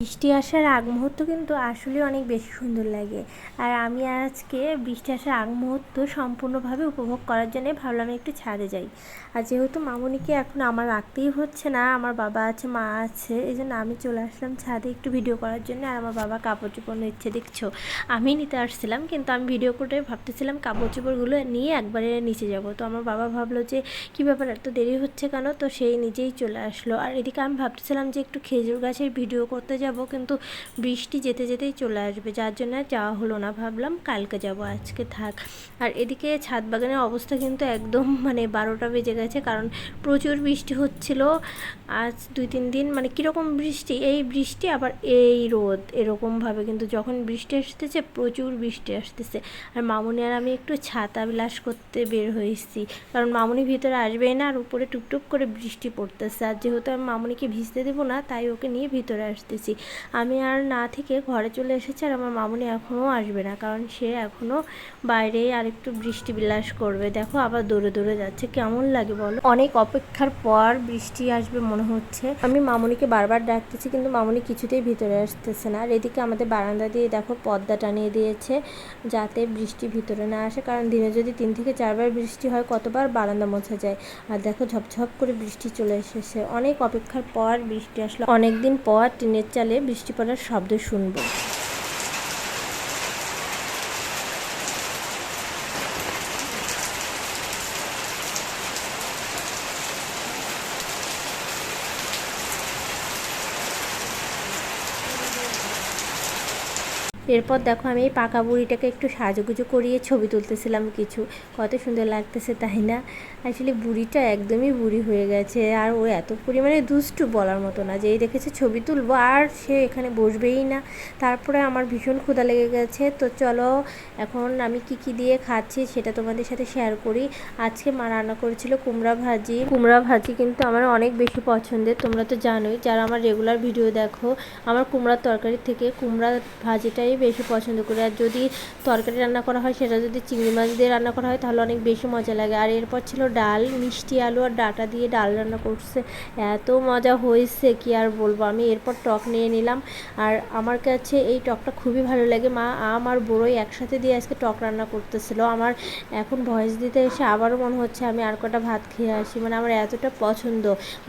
বৃষ্টি আসার আগ মুহূর্ত কিন্তু আসলে অনেক বেশি সুন্দর লাগে। আর আমি আজকে বৃষ্টি আসার আগ মুহূর্ত সম্পূর্ণভাবে উপভোগ করার জন্য ভাবলাম একটু ছাদে যাই। আর যেহেতু মামুনিকে এখন আমার রাখতেই হচ্ছে না, আমার বাবা আছে, মা আছে এই জন্য আমি চলে আসলাম ছাদে একটু ভিডিও করার জন্য। আর আমার বাবা কাপড় চোপড় নিচ্ছে, দেখছ? আমি নিতে আসছিলাম, কিন্তু আমি ভিডিও করে ভাবতেছিলাম কাপড় চোপড়গুলো নিয়ে একবারে নিচে যাব। তো আমার বাবা ভাবলো যে, কী ব্যাপার, এত দেরি হচ্ছে কেন? তো সেই নিজেই চলে আসলো। আর এদিকে আমি ভাবতেছিলাম যে, একটু খেজুর গাছের ভিডিও করতে যাব। কিন্তু বৃষ্টি যেতে যেতেই চলে আসবে, যার জন্য আর যাওয়া হলো না। ভাবলাম কালকে যাব, আজকে থাক। আর এদিকে ছাদ বাগানের অবস্থা কিন্তু একদম মানে বারোটা বেজে গেছে, কারণ প্রচুর বৃষ্টি হচ্ছিল। আজ দুই তিন দিন মানে কীরকম বৃষ্টি, এই বৃষ্টি, আবার এই রোদ, এরকমভাবে। কিন্তু যখন বৃষ্টি আসতেছে, প্রচুর বৃষ্টি আসতেছে। আর মামুনি আর আমি একটু ছাতা বিলাস করতে বের হয়েছি, কারণ মামুনি ভিতরে আসবেই না, আর উপরে টুপটুপ করে বৃষ্টি পড়তেছে। আর যেহেতু আমি মামুনিকে ভিজতে দেবো না, তাই ওকে নিয়ে ভিতরে আসতেছি। আমি আর না থেকে ঘরে চলে এসেছি আর আমার মামুনি এখনও আসবে না, কারণ সে এখনও বাইরে আর একটু বৃষ্টি বিলাস করবে। দেখো আবার দৌড়ে দৌড়ে যাচ্ছে, কেমন লাগে বলো? অনেক অপেক্ষার পর বৃষ্টি আসবে মনে হচ্ছে। আমি মামুনিকে বারবার ডাকতেছি, কিন্তু মামুনি কিছুতেই ভিতরে আসতেছে না। আর এদিকে আমাদের বারান্দা দিয়ে দেখো পর্দা টানিয়ে দিয়েছে, যাতে বৃষ্টি ভিতরে না আসে, কারণ দিনে যদি তিন থেকে চারবার বৃষ্টি হয়, কতবার বারান্দা মোছা যায়। আর দেখো ঝপঝপ করে বৃষ্টি চলে এসেছে। অনেক অপেক্ষার পর বৃষ্টি আসলো। অনেকদিন পর টিনের চালে বৃষ্টি পড়ার শব্দ শুনব। এরপর দেখো আমি এই পাকা বুড়িটাকে একটু সাজুগুজু করিয়ে ছবি তুলতেছিলাম কিছু। কত সুন্দর লাগতেছে, তাই না? আসলে বুড়িটা একদমই বুড়ি হয়ে গেছে আর ও এত পরিমাণে দুষ্টু বলার মতো না যেই দেখেছে ছবি তুলবো আর সে এখানে বসবেই না। তারপরে আমার ভীষণ ক্ষুধা লেগে গেছে। তো চলো, এখন আমি কি কি দিয়ে খাচ্ছি সেটা তোমাদের সাথে শেয়ার করি। আজকে মা রান্না করেছিল কুমড়া ভাজি। কুমড়া ভাজি কিন্তু আমার অনেক বেশি পছন্দের, তোমরা তো জানোই। যারা আমার রেগুলার ভিডিও দেখো, আমার কুমড়ার তরকারি থেকে কুমড়া ভাজিটাই বেশি পছন্দ করি। আর যদি তরকারি রান্না করা হয়, সেটা যদি চিংড়ি মাছ দিয়ে রান্না করা হয়, তাহলে অনেক বেশি মজা লাগে। আর এরপর ছিল ডাল, মিষ্টি আলু আর ডাটা দিয়ে ডাল রান্না করছে। এত মজা হয়েছে, কি আর বলব? আমি এরপর টক নিয়ে নিলাম। আর আমার কাছে এই টকটা খুবই ভালো লাগে। মা, আম আর বড়ই একসাথে দিয়ে আজকে টক রান্না করতেছিল। আমার এখন ভয়েস দিতে এসে আবারও মনে হচ্ছে আমি আর কটা ভাত খেয়ে আসি। মানে আমার এতটা পছন্দ।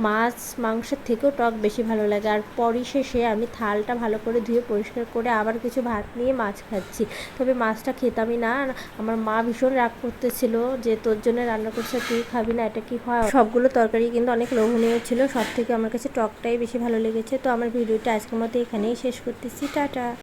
মাছ, মাংসের থেকেও টক বেশি ভালো লাগে। আর পরিশেষে আমি থালটা ভালো করে ধুয়ে পরিষ্কার করে আবার কিছু ভাত নিয়ে মাছ খাচ্ছি। তবে মাছটা খেতামই না। আমার মা ভীষণ রাগ করতেছিল যে, তোর জন্য রান্না করছে, তুই খাবি না, এটা কি হয়? সবগুলো তরকারি কিন্তু অনেক লোভনীয় ছিল। সব থেকে আমার কাছে টকটাই বেশি ভালো লেগেছে। তো আমার ভিডিওটা আজকের মতো এখানেই শেষ করতেছি। টাটা!